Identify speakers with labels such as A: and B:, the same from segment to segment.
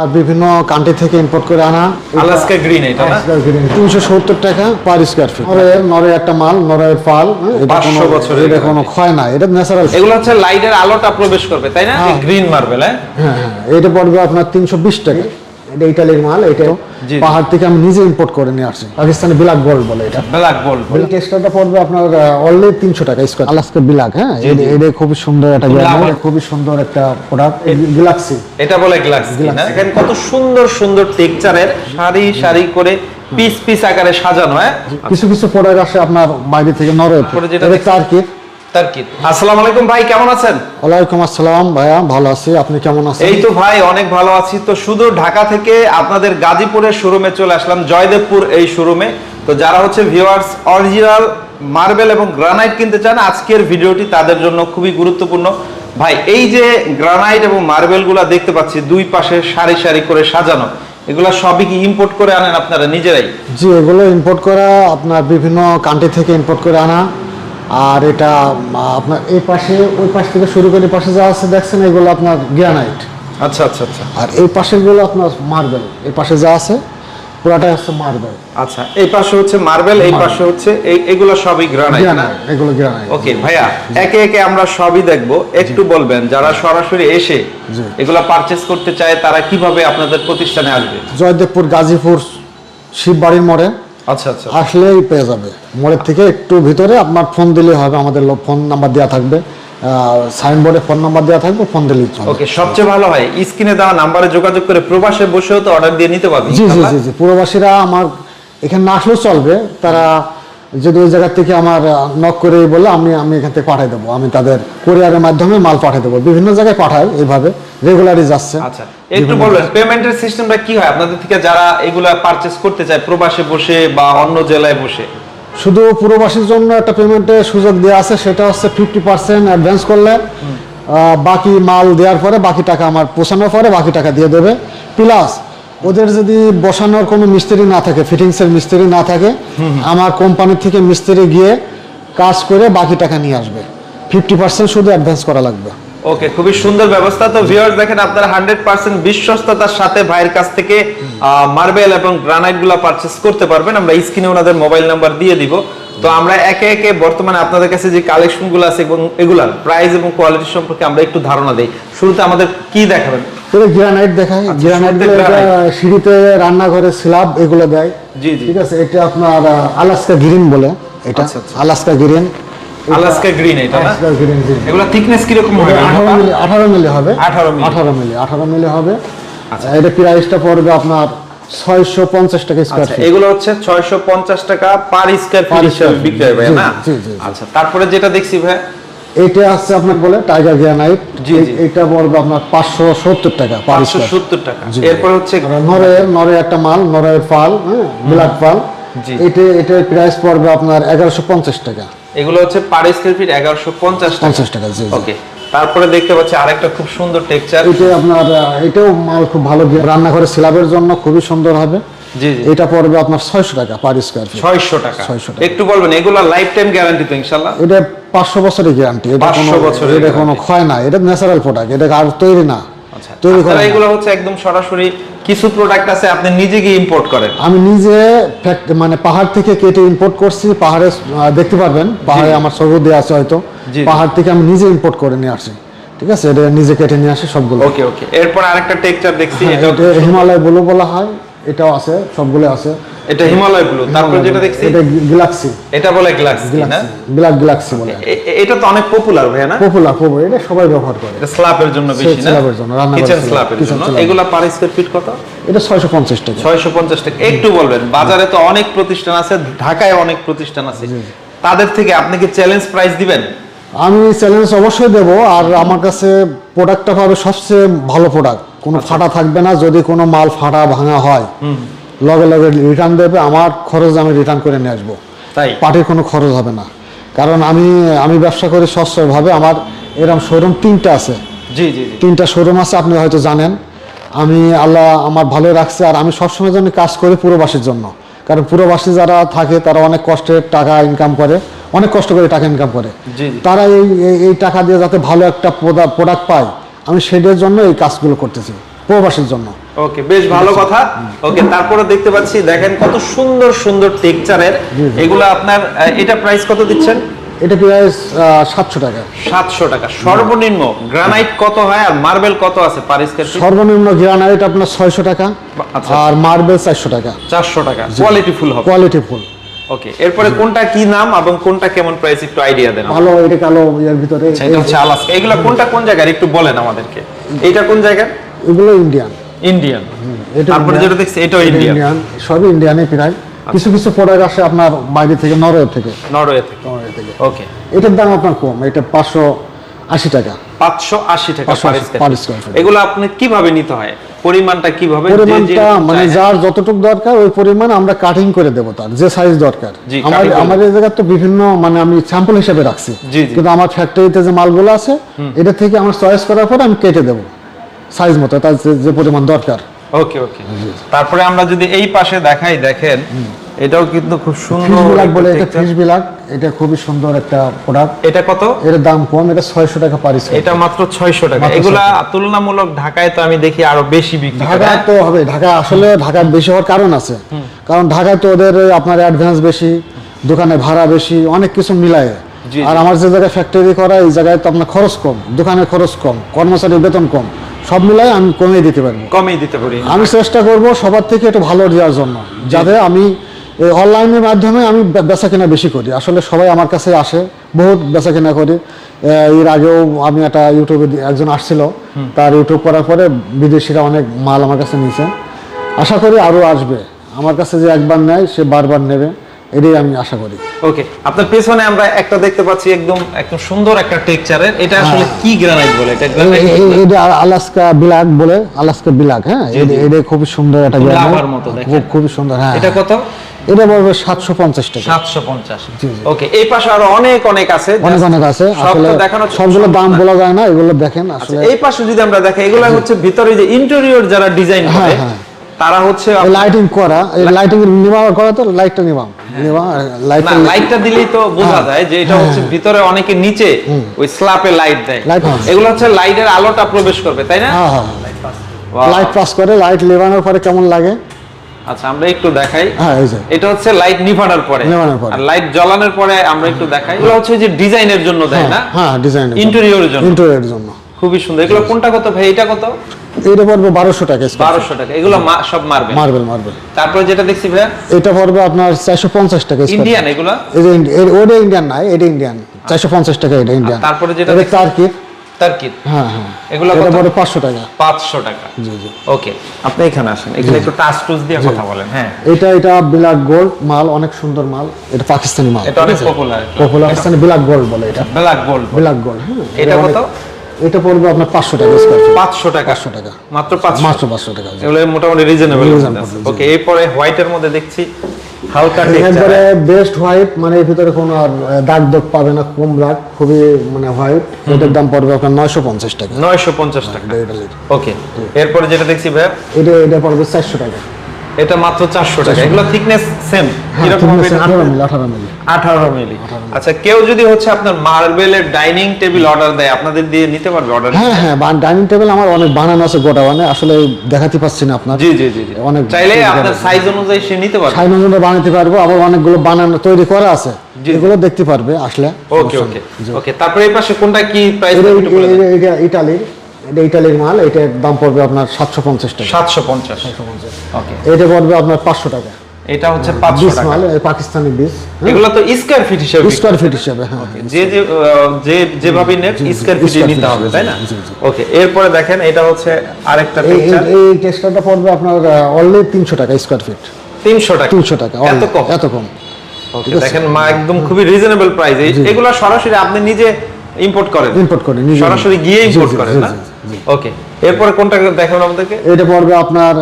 A: আর বিভিন্ন কান্ট্রি থেকে ইম্পোর্ট করে আনা।
B: আলাস্কা গ্রিন এটা গ্রিন
A: তিনশো সত্তর টাকা পার স্কোয়ার ফিট নরে নরে একটা মাল নরের ফাল পাঁচশো
B: 500
A: কোনো- এটা কোনো। ক্ষয় না এটা ন্যাচারাল
B: এগুলো হচ্ছে লাইটের আলোটা প্রবেশ করবে তাই না?
A: হ্যাঁ।
B: গ্রিন মার্বেল হ্যাঁ?
A: হ্যাঁ হ্যাঁ। এটা পড়বে আপনার তিনশো বিশ টাকা। এটা ইটালির মাল এটা পাহাড় থেকে আমি নিজে ইম্পোর্ট করে নিয়ে আসছি। পাকিস্তানি ব্ল্যাক গোল্ড বলে এটা।
B: ব্ল্যাক গোল্ড
A: পড়বে আপনার অনলি তিনশো টাকা স্কোয়ার আলাস্কা বিলাক হ্যাঁ? এটা খুবই সুন্দর একটা
B: খুবই
A: সুন্দর একটা প্রোডাক্ট গ্যালাক্সি
B: এটা বলে গ্লাস না দেখেন কত সুন্দর সুন্দর টেক্সচারের সারি সারি করে পিস পিস আকারে সাজানো হ্যাঁ?
A: কিছু কিছু প্রোডাক্ট আসে আপনার বাইরে থেকে নরওয়ে
B: যেটা
A: এটা
B: দেখছি-
A: টার্কির
B: তার কি আসসালামু আলাইকুম ভাই কেমন আছেন?
A: ওয়ালাইকুম আসসালাম ভাইয়া ভালো আছি। আপনি কেমন আছেন?
B: এই তো ভাই অনেক ভালো আছি। তো শুধু ঢাকা থেকে আপনাদের গাজীপুরের শোরুমে চলে আসলাম জয়দেবপুর এই শোরুমে। তো যারা হচ্ছে ভিউয়ার্স অরিজিনাল মার্বেল এবং গ্রানাইট কিনতে চান আজকের ভিডিওটি তাদের জন্য খুবই গুরুত্বপূর্ণ। ভাই এই যে গ্রানাইট এবং মার্বেলগুলা দেখতে পাচ্ছি দুই পাশে সারি সারি করে সাজানো। এগুলা সবই কি ইম্পোর্ট করে আনেন আপনারা নিজেরাই?
A: জি এগুলো ইম্পোর্ট করা আপনার বিভিন্ন কান্ট্রি থেকে ইম্পোর্ট করে আনা। আর এটা আপনার এই পাশে ওই পাশ থেকে শুরু করে পাশে যা আছে দেখছেন এগুলো আপনার গ্রানাইট
B: আচ্ছা আচ্ছা আচ্ছা।
A: আর এই পাশেরগুলো আপনার মার্বেল এই পাশে যা আছে পুরাটাই হচ্ছে মার্বেল
B: আচ্ছা এই পাশে হচ্ছে মার্বেল এই পাশে হচ্ছে এই- এগুলো সবই গ্রানাইট না?
A: এগুলো গ্রানাইট
B: ওকে ভাইয়া একে একে আমরা সবই দেখব। একটু বলবেন যারা সরাসরি এসে। এগুলা পারচেজ করতে চায় তারা কীভাবে আপনাদের প্রতিষ্ঠানে আসবে?
A: জয়দেবপুর গাজীপুর শিববাড়ির মোড়ে
B: আচ্ছা আচ্ছা।
A: আসলেই পেয়ে যাবে। মোড়ের থেকে একটু ভিতরে আপনার ফোন দিলে হবে আমাদের ফোন নাম্বার দেওয়া থাকবে। সাইনবোর্ডে ফোন নাম্বার দেওয়া থাকবে ফোন দিলেই চলবে।
B: ওকে সবচেয়ে ভালো হয় স্ক্রিনে দেওয়া নাম্বারে যোগাযোগ করে প্রবাসে বসেও তো অর্ডার দিয়ে নিতে পারবে
A: জি জি জি জি। প্রবাসীরা আমার এখানে না আসলেও চলবে তারা যদি ওই জায়গা থেকে আমার নক করে বলে আমি আমি এখান থেকে পাঠিয়ে দেবো আমি তাদের কোরিয়ারের মাধ্যমে মাল পাঠিয়ে দেবো। বিভিন্ন জায়গায় পাঠাই এইভাবে রেগুলারই যাচ্ছে।
B: আচ্ছা একটু বলবেন পেমেন্টের সিস্টেমটা কি হয়? আপনাদের থেকে যারা এগুলা পারচেজ করতে চায় প্রবাসে বসে বা অন্য জেলায় বসে?
A: শুধু পুরবাসীর জন্য একটা পেমেন্টের সুযোগ দেওয়া আছে সেটা হচ্ছে ফিফটি পার্সেন্ট অ্যাডভান্স করলে বাকি মাল দেওয়ার পরে বাকি টাকা আমার পোষানোর পরে বাকি টাকা দিয়ে দেবে। প্লাস ওদের যদি বসানোর কোনো মিস্ত্রি না থাকে ফিটিংসের মিস্ত্রি না থাকে, আমার কোম্পানি থেকে মিস্ত্রি গিয়ে কাজ করে বাকি টাকা নিয়ে আসবে। ফিফটি পার্সেন্ট শুধু অ্যাডভান্স করা লাগবে।
B: ওকে খুবই সুন্দর ব্যবস্থা। তো ভিউয়ার্স দেখেন আপনারা হান্ড্রেড পার্সেন্ট বিশ্বস্ততার সাথে ভাইয়ের কাছ থেকে মার্বেল এবং গ্রানাইটগুলা পারচেস করতে পারবেন। আমরা স্ক্রিনে ওনাদের মোবাইল নাম্বার দিয়ে দিব। তো আমরা একে একে বর্তমানে আপনাদের কাছে যে কালেকশনগুলো আছে এবং এগুলার প্রাইস এবং কোয়ালিটি সম্পর্কে আমরা একটু ধারণা দেই। শুরুতে আমাদের কি দেখাবেন?
A: এটা গ্রানাইট দেখায় গ্রানাইট সিঁড়িতে রান্নাঘরে স্ল্যাব এগুলো দেয়।
B: জি জি।
A: ঠিক আছে এটা আপনার আলাস্কা গ্রিন বলে এটা।
B: আচ্ছা, আচ্ছা।
A: আলাস্কা গ্রিন
B: আলাস্কা গ্রিন এটা না?
A: গ্রিন
B: এগুলা থিকনেস কীরকম হবে?
A: আঠারো মিলি আঠারো মিলি হবে।
B: 18 মিলি।
A: আঠারো মিলি আঠারো মিলি হবে।
B: আচ্ছা।
A: এটা প্রাইসটা পড়বে আপনার ছয়শো পঞ্চাশ টাকা স্কোয়ার
B: আচ্ছা
A: ফিট
B: এগুলো হচ্ছে 650 টাকা পার স্কয়ার ফিট হিসেবে বিক্রি হয় না। আচ্ছা তারপরে যেটা দেখছি ভাই
A: এটা আছে আপনার বলে টাইগার গ্রানাইট। এটা পড়বে আপনার পাঁচশো সত্তর টাকা স্কোয়ার
B: 570 টাকা। এরপর হচ্ছে
A: নরের নরের একটা মাল নরের পাল হ্যাঁ? ব্ল্যাক পাল
B: জি।
A: এটা এটার প্রাইস পড়বে আপনার এগারোশো পঞ্চাশ টাকা।
B: এগুলো হচ্ছে পার স্কয়ার ফিট 1150 টাকা।
A: পঞ্চাশ টাকা জি।
B: ওকে তারপরে দেখতে পাচ্ছি আরেকটা খুব সুন্দর টেক্সচার
A: এটা আপনার এটাও মাল খুব ভালো রান্নাঘরে স্ল্যাবের জন্য খুবই সুন্দর হবে।
B: জি জি।
A: এটা পড়বে আপনার ছয়শো টাকা পার স্কোয়ার ফিট
B: 600 টাকা।
A: 600 টাকা।
B: একটু বলবেন এগুলো লাইফ টাইম গ্যারান্টি তো ইনশাআল্লাহ?
A: এটা পাঁচশো বছরের গ্যারান্টি এটা
B: 500
A: কোনো
B: বছরের
A: এটা কোনো ক্ষয় না। এটা ন্যাচারাল প্রোডাক্ট এটা আর তৈরি না।
B: আচ্ছা।
A: তৈরি করে
B: আপনারা এগুলো হচ্ছে একদম সরাসরি কিছু প্রোডাক্ট আছে আপনি নিজে গিয়ে ইম্পোর্ট করেন।
A: আমি নিজে মানে পাহাড় থেকে কেটে ইম্পোর্ট করছি পাহাড়ে দেখতে পারবেন পাহাড়ে আমার দেওয়া আছে হয়তো। পাহাড় থেকে আমি নিজে ইম্পোর্ট করে নিয়ে আসি ঠিক আছে? এটা নিজে কেটে নিয়ে আসি সবগুলো।
B: ওকে ওকে এরপর আরেকটা টেক্সচার দেখছি
A: হ্যাঁ,
B: এটা
A: হিমালয় বলে বলা হয় এটাও আছে সবগুলো আছে।
B: এটা হিমালয় ব্লু তারপর যেটা দেখছি
A: এটা গ্যালাক্সি
B: এটা বলে না?
A: গ্যালাক্সি গ্যালাক্সি বলে।
B: এটা তো অনেক পপুলার ভাই না?
A: পপুলার পপুলার এটা সবাই ব্যবহার করে।
B: এটা স্ল্যাবের জন্য বেশি না?
A: স্ল্যাবের জন্য, রান্নাঘরের
B: কিচেন স্ল্যাবের জন্য। এগুলা পার স্কয়ার ফিট কত?
A: এটা ছয়শো পঞ্চাশ টাকা।
B: 650 টাকা। একটু বলবেন বাজারে তো অনেক প্রতিষ্ঠান আছে ঢাকায় অনেক প্রতিষ্ঠান আছে। তাদের থেকে আপনি কি চ্যালেঞ্জ প্রাইস দিবেন?
A: আমি চ্যালেঞ্জ অবশ্যই দেব আর আমার কাছে প্রোডাক্টটা পাবে সবচেয়ে ভালো প্রোডাক্ট কোনো
B: আচ্ছা।
A: ফাটা থাকবে না যদি কোনো মাল ফাটা ভাঙা হয়। লগে লগে রিটার্ন দেবে আমার খরচ আমি রিটার্ন করে নিয়ে আসব।
B: তাই?
A: পার্টির কোনো খরচ হবে না। কারণ আমি আমি ব্যবসা করি সচ্ছলভাবে আমার এরকম শোরুম তিনটা আছে।
B: জি জি
A: তিনটা শোরুম আছে আপনি হয়তো জানেন। আমি আল্লাহ আমার ভালো রাখছে আর আমি সবসময় জন্য কাজ করি পুরোবাসীর জন্য। কারণ পুরোবাসী যারা থাকে তারা অনেক কষ্টের টাকা ইনকাম করে অনেক কষ্ট করে টাকা ইনকাম করে। তারা এই এই- এই টাকা দিয়ে যাতে ভালো একটা প্রোডাক্ট পায় আমি সেটার জন্য এই কাজগুলো করতেছি প্রবাসীর জন্য।
B: ওকে বেশ ভালো কথা। ওকে তারপরে দেখতে পাচ্ছি দেখেন কত সুন্দর সুন্দর
A: জি।
B: এগুলো আপনার এটা প্রাইস কত দিচ্ছেন?
A: এটা প্রাইস সাতশো টাকা।
B: সাতশো টাকা। সর্বনিম্ন গ্রানাইট কত হয় আর মার্বেল কত আছে পার
A: সর্বনিম্ন গ্রানাইট আপনার ছয়শো টাকা
B: আচ্ছা।
A: আর মার্বেল চারশো টাকা।
B: চারশো টাকা। কোয়ালিটি ফুল হবে।
A: কোয়ালিটি ফুল
B: ওকে এরপরে কোনটা কি নাম এবং কোনটা কেমন প্রাইস একটু আইডিয়া দেন।
A: ভালো এটা কালো এর ভিতরে।
B: আচ্ছা, এটা হচ্ছে আলাস্কা। এগুলো কোনটা কোন জায়গার? একটু বলেন আমাদেরকে। এটা কোন জায়গা?
A: এগুলো ইন্ডিয়ান
B: ইন্ডিয়ান তারপরে যেটা দেখছি এটাও ইন্ডিয়ান
A: সবই ইন্ডিয়ানই প্রায়। কিছু কিছু প্রোডাক্ট আসে আপনার বাইরে থেকে নরওয়ে থেকে।
B: নরওয়ে থেকে।
A: নরওয়ে থেকে।
B: ওকে
A: এটার দাম আপনার কম এটা পাঁচশো আশি টাকা।
B: পাঁচশো আশি টাকা পার স্কয়ার এগুলো আপনি কীভাবে নিতে হয়? পরিমাণটা কীভাবে?
A: পরিমাণটা মানে যার যতটুকু দরকার ওই পরিমাণ আমরা কাটিং করে দেবো তার যে সাইজ দরকার। আমার আমার এই তো বিভিন্ন মানে আমি স্যাম্পল হিসেবে রাখছি। কিন্তু আমার ফ্যাক্টরিতে যে মালগুলো আছে এটা থেকে আমার চয়েস করার পর আমি কেটে দেবো। সাইজ মতো তার যে- পরিমাণ দরকার।
B: ওকে ওকে। তারপরে আমরা যদি এই পাশে দেখাই দেখেন এটাও কিন্তু খুব সুন্দর
A: বিলাক বলে এটা ফিশ বিলাক এটা খুবই সুন্দর একটা প্রোডাক্ট
B: এটা কত?
A: এর দাম কম এটা ছয়শো টাকা পারিস
B: এটা মাত্র ছয়শো টাকা। এগুলা তুলনামূলক ঢাকায় তো আমি দেখি আরও বেশি বিক্রি করে।
A: ঢাকা তো হবে ঢাকা আসলে ঢাকার বেশি হওয়ার কারণ আছে। কারণ ঢাকায় তো ওদের আপনার অ্যাডভান্স বেশি দোকানে ভাড়া বেশি অনেক কিছু মিলায়। আর আমার যে জায়গায় ফ্যাক্টরি করা এই জায়গায় তো আপনার খরচ কম দোকানের খরচ কম কর্মচারীর বেতন কম। সব মিলাই আমি কমিয়ে দিতে পারব
B: কমই দিতে পারি।
A: আমি চেষ্টা করব সবার থেকে একটু ভালো দেওয়ার জন্য। যাতে আমি অনলাইনের মাধ্যমে আমি বেচা কেনা বেশি করি। আসলে সবাই আমার কাছে আসে বহুত বেচা কেনা করি। এর আগেও আমি একটা ইউটিউবে একজন আসছিল। তার ইউটিউব করার পরে বিদেশিরা অনেক মাল আমার কাছে নিয়েছে। আশা করি আরও আসবে। আমার কাছে যে একবার নেয় সে বারবার নেবে। এটাই আমি আশা করি।
B: ওকে আপনার পেছনে আমরা একটা দেখতে পাচ্ছি একদম একদম সুন্দর একটা টেক্সচারের এটা আসলে কি গ্রানাইট বলে? এটা গ্রানাইট
A: এটা আলাস্কা বিলাক বলে আলাস্কা বিলাক হ্যাঁ? এটা খুবই সুন্দর একটা
B: খুব
A: granite।
B: লাভার মতো দেখেন।
A: খুব সুন্দর হ্যাঁ।
B: এটা কত?
A: এটা বলবে সাতশো পঞ্চাশ টাকা।
B: সাতশো পঞ্চাশ।
A: জি, জি।
B: ওকে এই পাশে আরও অনেক অনেক আছে।
A: অনেক অনেক আছে।
B: সব
A: আসলে
B: দেখানো
A: সবগুলো দাম বলা যায় না এগুলো দেখেন
B: আচ্ছা,
A: আসলে
B: এই পাশে যদি আমরা দেখি এগুলো হচ্ছে ভিতরে যে ইন্টেরিয়র যারা ডিজাইন করে
A: হ্যাঁ, হ্যাঁ।
B: তারা হচ্ছে
A: লাইটিং করা লাইটিং নিবাম করা তো লাইটটা নিবাম
B: লাইটটা দিলেই তো বোঝা
A: হ্যাঁ।
B: যায় যে এটা হচ্ছে ভিতরে অনেকে নিচে ওই স্ল্যাপে লাইট দেয়।
A: হ্যাঁ।
B: এগুলো হচ্ছে লাইটের আলোটা প্রবেশ করবে তাই না?
A: হ্যাঁ হ্যাঁ. লাইট পাস করে লাইট লেবানোর পরে কেমন লাগে?
B: আচ্ছা আমরা একটু দেখাই।
A: হ্যাঁ এই যে।
B: এটা হচ্ছে লাইট নিভানোর পরে। আর লাইট জ্বালানোর পরে আমরা একটু দেখাই। এগুলো হচ্ছে যে ডিজাইনের জন্য দেয় না?
A: হ্যাঁ ডিজাইন
B: ইন্টেরিয়রের জন্য।
A: ইন্টেরিয়রের জন্য।
B: খুবই সুন্দর। এগুলো কোনটা কত ভাই? এটা কত?
A: এটা পড়বে বারোশো টাকা
B: বারোশো টাকা। এগুলো সব মারবে
A: মার্বেল মার্বেল
B: তারপরে যেটা দেখছি ভাইয়া?
A: এটা পড়বে আপনার চারশো পঞ্চাশ টাকা
B: ইন্ডিয়ান এগুলো?
A: ওটা ইন্ডিয়ান নাই এটা ইন্ডিয়ান চারশো পঞ্চাশ টাকা এটা ইন্ডিয়ান
B: তারপরে যেটা
A: তার্কিট
B: তার্কিট
A: হ্যাঁ হ্যাঁ।
B: এগুলো কত?
A: টাকা।
B: পাঁচশো টাকা।
A: জি জি।
B: ওকে আপনি এখানে আসেন। এখানে একটু টাচ টুচ দিয়ে কথা বলেন হ্যাঁ।
A: এটা এটা বিলাক গোল্ড মাল অনেক সুন্দর মাল। এটা পাকিস্তানি মাল
B: এটা অনেক popular
A: popular Pakistani black gold বলে এটা।
B: ব্ল্যাক গোল্ড
A: বিলাক গোল্ড হ্যাঁ।
B: এটা কত?
A: এটা পড়বে আপনার পাঁচশো টাকা স্কোয়ার ফিট
B: পাঁচশো টাকা।
A: পাঁচশো টাকা।
B: মাত্র পাঁচশো।
A: মাত্র পাঁচশো টাকা।
B: এগুলো মোটামুটি রিজনেবল ওকে এরপরে হোয়াইটের মধ্যে দেখছি হালকা
A: একবারে বেস্ট হোয়াইট মানে এর ভিতরে কোনো আর দাগ দাগ পাবে না কম দাগ খুবই মানে হোয়াইট এটার দাম পড়বে আপনার নয়শো পঞ্চাশ টাকা।
B: নয়শো পঞ্চাশ টাকা। ওকে এরপরে যেটা দেখছি ভাই?
A: এটা এটা পড়বে চারশো টাকা।
B: এটা মাত্র চারশো টাকা। এগুলো থিকনেস সেম
A: হ্যাঁ
B: কীরকম হবে এটা?
A: আঠারো মিলি আঠারো মিলি।
B: আঠারো মিলি। আচ্ছা কেউ যদি হচ্ছে আপনার মার্বেলের ডাইনিং টেবিল অর্ডার দেয় আপনাদের দিয়ে নিতে পারবে অর্ডার
A: হ্যাঁ হ্যাঁ ডাইনিং টেবিল আমার অনেক বানানো আছে গোটা মানে আসলে দেখাতে পাচ্ছি না আপনার।
B: জি জি জি।
A: অনেক
B: চাইলে আপনার সাইজ অনুযায়ী সে নিতে পারবে।
A: সাইজ অনুযায়ী বানাতে পারব আবার অনেকগুলো বানানো তৈরি করা আছে। এগুলো দেখতে পারবে আসলে।
B: ওকে ওকে ওকে তারপরে এই পাশে কোনটা কি প্রাইস
A: এটা ইটালির। এটা ইটালির মাল এটার দাম পড়বে আপনার সাতশো পঞ্চাশ টাকা।
B: সাতশো পঞ্চাশ। ওকে
A: এটা পড়বে আপনার পাঁচশো টাকা।
B: এটা হচ্ছে টাকা।
A: পাকিস্তানি বিশ
B: এগুলো তো স্কয়ার ফিট হিসেবে
A: স্কোয়ার ফিট হিসাবে হ্যাঁ।
B: যে যে যেভাবে নেক স্কয়ার ফিটে নিতে হবে তাই না। ওকে এরপরে দেখেন এটা হচ্ছে আরেকটা টেক্সচার
A: এই টেক্সটারটা পড়বে আপনার অনলি তিনশো টাকা স্কোয়ার ফিট।
B: তিনশো টাকা।
A: তিনশো টাকা
B: এত কম।
A: এত কম।
B: দেখেন মা একদম খুবই রিজনেবল প্রাইস এগুলো সরাসরি আপনি নিজে ইম্পোর্ট করেন?
A: ইম্পোর্ট করে নিজে
B: সরাসরি গিয়ে ইম্পোর্ট করেন না। ওকে এরপরে কোনটা দেখাবেন আমাদেরকে?
A: এটা পড়বে আপনার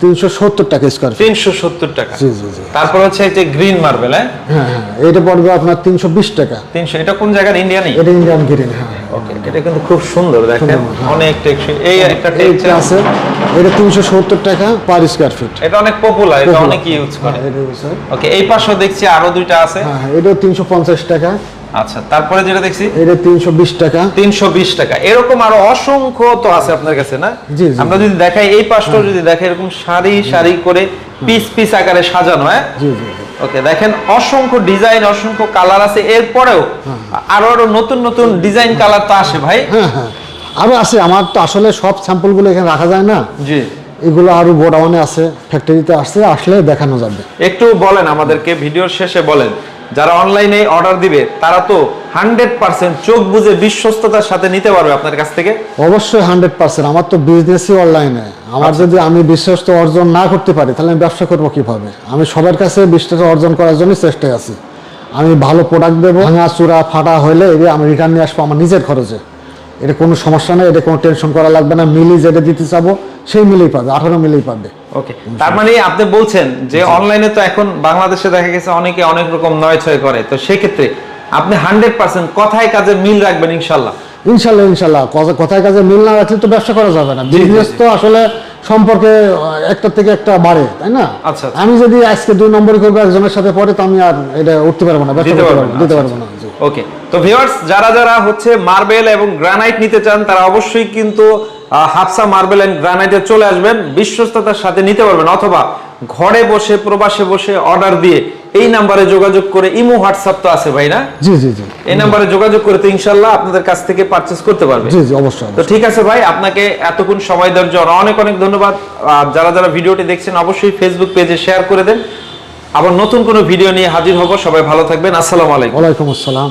A: তিনশো সত্তর টাকা স্কোয়ার ফিট
B: তিনশো সত্তর টাকা।
A: জি জি জি।
B: তারপর হচ্ছে এই যে গ্রিন মার্বেল হ্যাঁ?
A: হ্যাঁ হ্যাঁ এটা পড়বে আপনার তিনশো বিশ টাকা।
B: তিনশো এটা কোন জায়গার? ইন্ডিয়ানই
A: এটা ইন্ডিয়ান গ্রিন হ্যাঁ।
B: ওকে এটা কিন্তু খুব সুন্দর দেখেন।
A: হ্যাঁ।
B: অনেক টেকসই। এই একটা
A: এইটা আছে। এটা তিনশো সত্তর টাকা পার স্কোয়ার ফিট
B: এটা অনেক পপুলার এটা অনেক ইউজ করে। ওকে এই পাশেও দেখছি আরও দুইটা আছে।
A: হ্যাঁ হ্যাঁ এটাও তিনশো পঞ্চাশ টাকা।
B: আচ্ছা তারপরে যেটা দেখছি
A: এটা তিনশো বিশ টাকা।
B: তিনশো বিশ টাকা। এরকম আরও অসংখ্য তো আছে আপনার কাছে না। আমরা যদি দেখাই এই পাশটাও যদি দেখাই এরকম সারি সারি করে পিস পিস আকারে সাজানো হ্যাঁ?
A: জি জি জি।
B: ওকে দেখেন অসংখ্য ডিজাইন অসংখ্য কালার আছে। এরপরেও আরও আরও নতুন নতুন ডিজাইন কালার তো আসে ভাই।
A: হ্যাঁ হ্যাঁ। আরও আছে আমার তো আসলে সব স্যাম্পলগুলো এখানে রাখা যায় না।
B: জি।
A: এগুলো আরও গোডাউনে আছে ফ্যাক্টরিতে আসছে আসলে দেখানো যাবে।
B: একটু বলেন আমাদেরকে ভিডিওর শেষে বলেন। যারা অনলাইনে অর্ডার দিবে তারা তো হান্ড্রেড পার্সেন্ট চোখ বুঝে বিশ্বস্ততার সাথে নিতে পারবে আপনার কাছ থেকে।
A: অবশ্যই হান্ড্রেড পার্সেন্ট। আমার তো বিজনেসই অনলাইনে আমার যদি আমি বিশ্বস্ত অর্জন না করতে পারি তাহলে আমি ব্যবসা করব কীভাবে? আমি সবার কাছে বিশ্বস্ত অর্জন করার জন্যই চেষ্টায় আছি। আমি ভালো প্রোডাক্ট দেবো ভাঙা চূড়া ফাটা হলে আমি রিটার্ন নিয়ে আসব আমার নিজের খরচে। এটা কোনো সমস্যা নেই এটা কোনো টেনশন করা লাগবে না মিলি যেটা দিতে চাবো সেই মিলেই পাবে আঠারো মিলেই পাবে।
B: ওকে তার মানে আপনি বলছেন যে অনলাইনে তো এখন বাংলাদেশে দেখা গেছে অনেকে অনেক রকম নয় ছয় করে তো সেক্ষেত্রে আপনি হান্ড্রেড পার্সেন্ট কথায় কাজে মিল রাখবেন ইনশাল্লাহ।
A: ইনশাল্লাহ ইনশাল্লাহ কথায় কাজে মিল না রাখলে তো ব্যবসা করা যাবে না। বিজনেস তো আসলে সম্পর্কে একটা থেকে একটা বাড়ে তাই না?
B: আচ্ছা, আচ্ছা।
A: আমি যদি আজকে দুই নম্বরই করব একজনের সাথে পরে তো আমি আর এটা উঠতে পারব না ব্যবসা
B: দিতে
A: করতে পারব
B: না,
A: দিতে
B: আচ্ছা,
A: পারব না। জি।
B: ওকে তো ভিউয়ার্স যারা যারা হচ্ছে মার্বেল এবং গ্রানাইট নিতে চান তারা অবশ্যই কিন্তু হাফসা মার্বেল এন্ড গ্রানাইটে চলে আসবেন। বিশ্বস্ততার সাথে নিতে পারবেন অথবা ঘরে বসে প্রবাসে বসে অর্ডার দিয়ে এই নাম্বারে যোগাযোগ করে ইমো হোয়াটসঅ্যাপ তো আছে ভাই না?
A: জি জি জি।
B: এই নাম্বারে যোগাযোগ করে তো ইনশাল্লাহ আপনাদের কাছ থেকে পারচেস করতে পারবে।
A: জি জি অবশ্যই
B: তো ঠিক আছে ভাই আপনাকে এতক্ষণ সময় দেওয়ার জন্য অনেক অনেক ধন্যবাদ। আর যারা যারা ভিডিওটি দেখছেন অবশ্যই ফেসবুক পেজে শেয়ার করে দেন। আবার নতুন কোনো ভিডিও নিয়ে হাজির হব। সবাই ভালো থাকবেন। আসসালামু আলাইকুম।
A: আসসালাম।